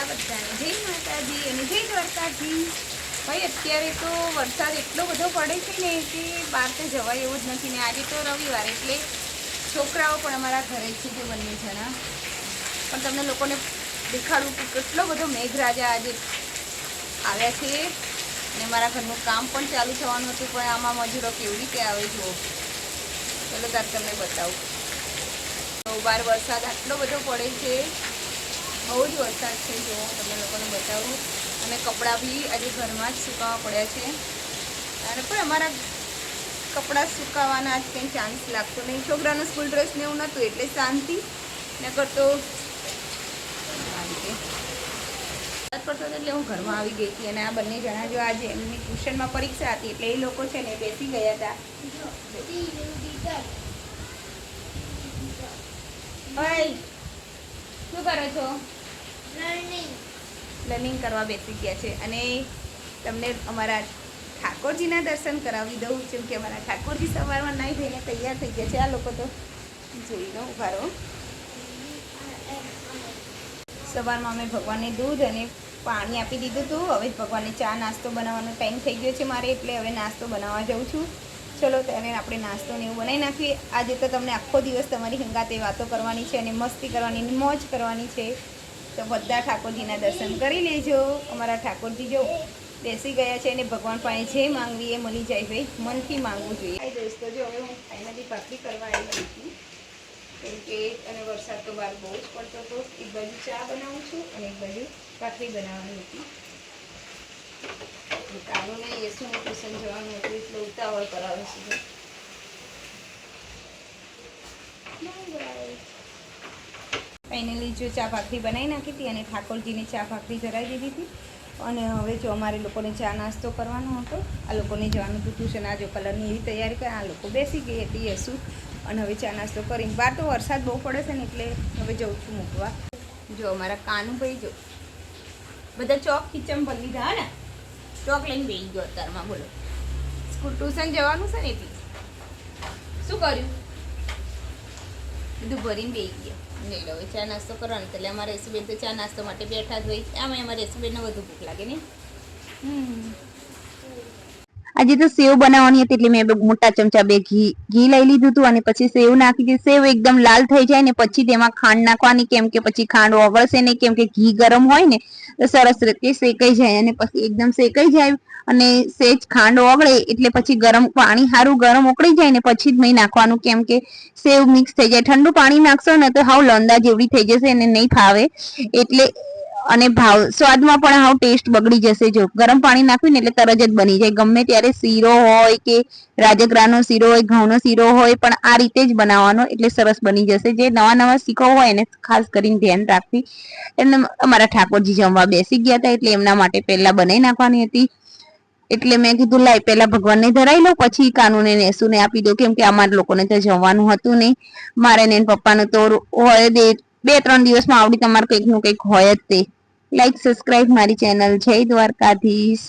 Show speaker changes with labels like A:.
A: પહેલા બધાને. જય માતાજી અને જય દ્વારકાજી. ભાઈ, અત્યારે તો વરસાદ એટલો બધો પડે છે ને કે બહાર તો જવાય એવું જ નથી ને આજે તો રવિવાર એટલે છોકરાઓ પણ અમારા ઘરે છે જે બંને જણા. પણ તમને લોકોને દેખાડું કે કેટલો બધો મેઘરાજા આજે આવ્યા છે અને મારા ઘરનું કામ પણ ચાલુ થવાનું હતું, પણ આમાં મજૂરો કેવી રીતે આવે જુઓ. ચલો તાર તમને બતાવું. બહાર વરસાદ આટલો બધો પડે છે. બહુ જ વરસાદ છે, જો હું તમને લોકોને બતાવું. અને કપડાં બી આજે ઘરમાં જ સુકાવા પડ્યા છે. અને પણ અમારા કપડાં સુકાવાના આજ કંઈ ચાન્સ લાગતો નહીં. છોકરાનું સ્કૂલ ડ્રેસ ને એવું નહોતું, એટલે શાંતિ. ને કરતો આ રીતે વરસાદ એટલે હું ઘરમાં આવી ગઈ હતી અને આ બંને જણા જો આજે એમની ટ્યુશનમાં પરીક્ષા હતી, એટલે એ લોકો છે ને બેસી ગયા હતા. ભાઈ, શું કરો છો? લર્નિંગ કરવા બેસી ગયા છે. અને તમને અમારા ઠાકોરજીના દર્શન કરાવી દઉં જેમ કે અમારા ઠાકોરજી સવારમાં નાહી થઈને તૈયાર થઈ ગયા છે. આ લોકો તો જોઈ લો ઊભા સવારમાં અમે ભગવાનને દૂધ અને પાણી આપી દીધું હતું. હવે ભગવાનને ચા નાસ્તો બનાવવાનો ટાઈમ થઈ ગયો છે મારે, એટલે હવે નાસ્તો બનાવવા જાઉં છું. ચલો, ત્યારે આપણે નાસ્તો ને એવું બનાવી નાખીએ. આજે તો તમને આખો દિવસ તમારી હંગાતે વાતો કરવાની છે અને મસ્તી કરવાની મોજ કરવાની છે. તો બધા ઠાકોરજીના દર્શન કરી લેજો. અમારા ઠાકોરજી જો બેસી ગયા છે અને ભગવાન પાસે જે માંગવી એ મળી જાય ભાઈ મનથી માંગવું જોઈએ. દોસ્તો જો હવે હું ફાઇનલી ભાખરી કરવા આવી કેમકે કેમ કે અને વરસાદ તો બહાર બહુ જ પડતો હતો. એક બાજુ ચા બનાવું છું અને એક બાજુ ભાખરી બનાવવાની હતી. કાનુને યસુનું ટ્યુશન જવાનું હતું એટલે ઉતાવળ કરાવે છે. ફાઇનલી જો ચા ભાખરી બનાવી નાખી હતી અને ઠાકોરજીને ચા ભાખરી ધરાવી દીધી હતી. અને હવે જો અમારે લોકોને ચા નાસ્તો કરવાનો હતો, આ લોકોને જવાનું હતું ટ્યુશન. આ જો કલરની એવી તૈયારી કરે, આ લોકો બેસી ગઈ હતી હશું અને હવે ચા નાસ્તો કરીને બહાર તો વરસાદ બહુ પડે છે ને એટલે હવે જઉં છું મૂકવા. જો અમારા કાનુભાઈ જો બધા ચોક કિચન ભરી લીધા ને? ચોક લઈને બેસી ગયો અત્યારમાં, બોલો. સ્કૂલ ટ્યુશન જવાનું છે ને એટલે. શું કર્યું? બધું ભરીને બેસી ગયો. નહીં લો ચા નાસ્તો કરવાનો એટલે અમારા રેસીબેન તો ચા નાસ્તો માટે બેઠા જ હોય. આમાં અમારા રેસીબેનને વધુ ભૂખ લાગે ને?
B: આજે તો સેવ બનાવવાની હતી એટલે મેં મોટા ચમચા બે ઘી ઘી લઈ લીધું હતું અને પછી સેવ નાખી દીધી સેવ એકદમ લાલ થઈ જાય ને પછી તેમાં ખાંડ નાખવાની, કેમ કે પછી ખાંડ ઓગળશે ને કેમ કે ઘી ગરમ હોય ને, તો સરસ રીતે શેકાઈ જાય અને પછી એકદમ શેકાઈ જાય અને સેજ ખાંડ ઓગળે એટલે પછી ગરમ પાણી સારું ગરમ ઉકળી જાય ને પછી જ મેં નાખવાનું, કેમ કે સેવ મિક્સ થઈ જાય. ઠંડુ પાણી નાખશો ને તો હાવ લોંદા જેવડી થઈ જશે અને નહીં ફાવે. એટલે અને ભાવ, સ્વાદમાં પણ હાવ ટેસ્ટ બગડી જશે જો. ગરમ પાણી નાખ્યું ને એટલે તરત જ બની જાય. ગમે ત્યારે શીરો હોય કે રાજગરાનો શીરો હોય, ઘઉંનો શીરો હોય, પણ આ રીતે જ બનાવવાનો એટલે સરસ બની જશે. જે નવા નવા શીખો હોય એને ખાસ કરીને ધ્યાન રાખવી. એમને અમારા ઠાકોરજી જમવા બેસી ગયા હતા એટલે એમના માટે પહેલા બનાવી નાખવાની હતી. એટલે મેં કીધું, લાય, પહેલાં ભગવાનને ધરાઈ લો, પછી કાનુને નેસુને આપી દો. કેમ કે અમારા લોકોને તો જમવાનું હતું નહીં. મારે ને પપ્પાનું તો હોય. બે ત્રણ દિવસમાં આવડી તમારે કંઈકનું કંઈક હોય જ તે. લાઈક સબસ્ક્રાઇબ મારી ચેનલ જય દ્વારકાધીશ.